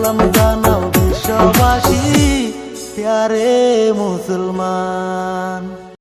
সালাম জানাও বিশ্ববাসী প্যারে মুসলমান।